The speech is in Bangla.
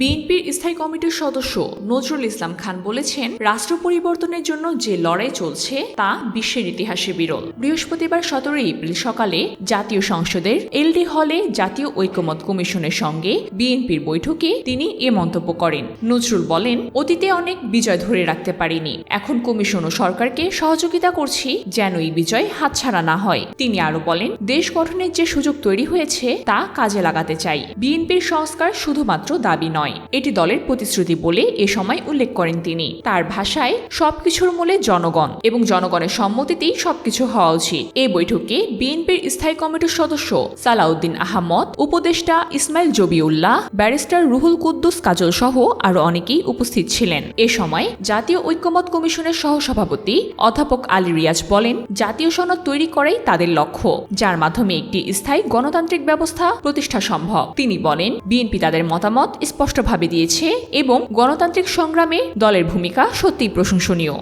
বিএনপির স্থায়ী কমিটির সদস্য নজরুল ইসলাম খান বলেছেন, রাষ্ট্র পরিবর্তনের জন্য যে লড়াই চলছে, তা বিশ্বের ইতিহাসে বিরল। বৃহস্পতিবার সতেরোই এপ্রিল সকালে জাতীয় সংসদের এলডি হলে জাতীয় ঐকমত কমিশনের সঙ্গে বিএনপির বৈঠকে তিনি এ মন্তব্য করেন। নজরুল বলেন, অতীতে অনেক বিজয় ধরে রাখতে পারিনি। এখন কমিশন ও সরকারকে সহযোগিতা করছি যেন এই বিজয় হাতছাড়া না হয়। তিনি আরও বলেন, দেশ গঠনের যে সুযোগ তৈরি হয়েছে, তা কাজে লাগাতে চাই। বিএনপির সংস্কার শুধুমাত্র দাবি নয়। এটি দলের প্রতিশ্রুতি বলে এ সময় উল্লেখ করেন তিনি। তার ভাষায় সবকিছুর মূলে জনগণ এবং জনগণের সম্মতিতেই সবকিছু হওয়া উচিত। এই বৈঠকে বিএনপির স্থায়ী কমিটির সদস্য সালাউদ্দিন আহমদ, উপদেষ্টা ইসমাইল জবিউল্লাহ, ব্যারিস্টার রুহুল কুদ্দুস কাজল সহ আরও অনেকেই উপস্থিত ছিলেন। এ সময় জাতীয় ঐক্যমত কমিশনের সহসভাপতি অধ্যাপক আলী রিয়াজ বলেন, জাতীয় সনদ তৈরি করাই তাদের লক্ষ্য, যার মাধ্যমে একটি স্থায়ী গণতান্ত্রিক ব্যবস্থা প্রতিষ্ঠা সম্ভব। তিনি বলেন, বিএনপি তাদের মতামত স্পষ্টভাবে দিয়েছে এবং গণতান্ত্রিক সংগ্রামে দলের ভূমিকা সত্যিই প্রশংসনীয়।